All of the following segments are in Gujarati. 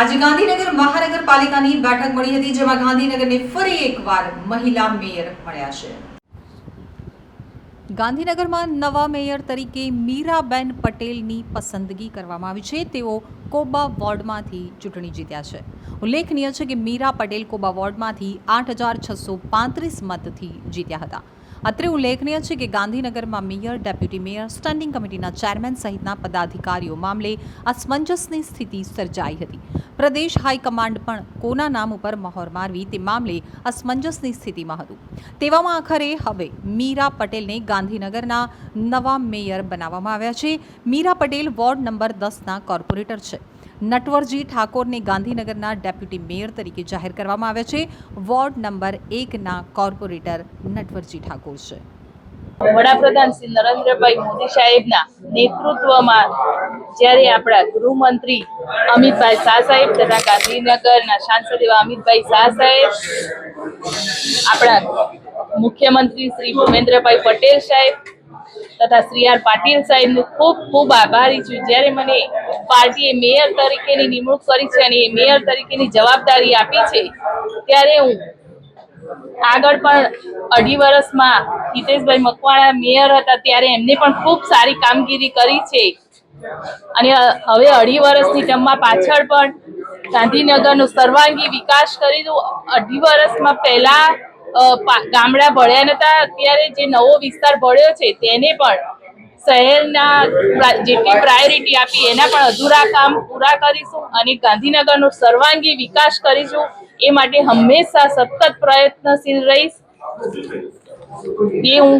આજે ગાંધીનગર મહાનગરપાલિકાની બેઠક મળી હતી, જેમાં ગાંધીનગરને ફરી એકવાર મહિલા મેયર મળ્યા છે. ગાંધીનગરમાં નવા મેયર તરીકે મીરાબેન પટેલની પસંદગી કરવામાં આવી છે. તેઓ કોબા વોર્ડમાંથી ચૂંટણી જીત્યા છે. ઉલ્લેખનીય છે કે મીરા પટેલ કોબા વોર્ડમાંથી આઠ હજાર છસો પાંત્રીસ મતથી જીત્યા હતા. અત્રે ઉલ્લેખનીય છે કે ગાંધીનગરમાં મેયર, ડેપ્યુટી મેયર, સ્ટેન્ડિંગ કમિટીના ચેરમેન સહિતના પદાધિકારીઓ મામલે અસમંજસની સ્થિતિ સર્જાઈ હતી. પ્રદેશ હાઈકમાન્ડ પણ કોના નામ ઉપર મહોર મારવી તે મામલે અસમંજસની સ્થિતિમાં હતું. તેવામાં આખરે હવે મીરા પટેલને ગાંધીનગરના નવા મેયર બનાવવામાં આવ્યા છે. મીરા પટેલ વોર્ડ નંબર દસના કોર્પોરેટર છે. નટવરજી ઠાકોરને ગાંધીનગરના ડેપ્યુટી મેયર તરીકે જાહેર કરવામાં આવ્યા છે. વોર્ડ નંબર એકના કોર્પોરેટર નટવરજી ઠાકોર છે. વડાપ્રધાન શ્રી નરેન્દ્રભાઈ મોદી સાહેબના નેતૃત્વમાં જ્યારે આપણા ગૃહમંત્રી અમિતભાઈ શાહ સાહેબ તથા ગાંધીનગરના સાંસદ એવા અમિતભાઈ શાહ સાહેબ, આપણા મુખ્યમંત્રી શ્રી ભૂપેન્દ્રભાઈ પટેલ સાહેબ તથા શ્રી આર પાટીલ સાહેબનું ખૂબ ખૂબ આભારી છું. જ્યારે મને પાર્ટીએ મેયર તરીકેની નિમણૂક કરી છે અને એ મેયર તરીકેની જવાબદારી આપી છે, ત્યારે હું આગળ પણ અઢી વર્ષમાં હિતેશભાઈ મકવાણા મેયર હતા, ત્યારે એમને પણ ખૂબ સારી કામગીરી કરી છે. અને હવે અઢી વર્ષની ટર્મમાં પાછળ પણ ગાંધીનગરનો સર્વાંગી વિકાસ કરીશું અઢી વર્ષમાં પહેલા ગામડા ભળ્યા નતા અત્યારે જે નવો વિસ્તાર ભળ્યો છે, તેને પણ શહેરના જેટલી પ્રાયોરિટી આપી, એના પણ અધૂરા કામ પૂરા કરીશું અને ગાંધીનગરનો સર્વાંગી વિકાસ કરીશું. એ માટે હંમેશા સતત પ્રયત્નશીલ રહીશ. એ હું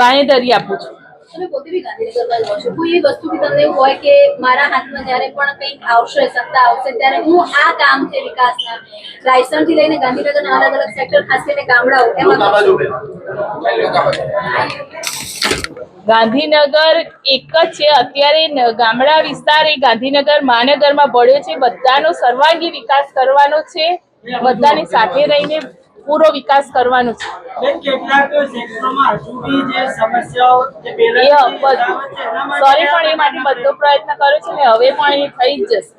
બાંહેધરી આપું છું. તમે પોતે બી ગાંધીનગરમાં રહો છો. કોઈ એવી વસ્તુ બી તમને હોય કે મારા હાથમાં જ્યારે પણ કંઈક આવશે સત્તા આવશે ત્યારે હું આ કામ છે વિકાસના. રાયસણ લઈને ગાંધીનગરના અલગ અલગ સેક્ટર ખાસ કરીને ગામડાઓ એમાં ગાંધીનગર એક જ છે. અત્યારે ગામડા વિસ્તાર એ ગાંધીનગર મહાનગરમાં ભળ્યો છે. બધાનો સર્વાંગી વિકાસ કરવાનો છે. બધાની સાથે રહીને પૂરો વિકાસ કરવાનો છે. સોરી પણ એ માટે બધો પ્રયત્ન કર્યો છે ને હવે પણ એ થઈ જ જશે.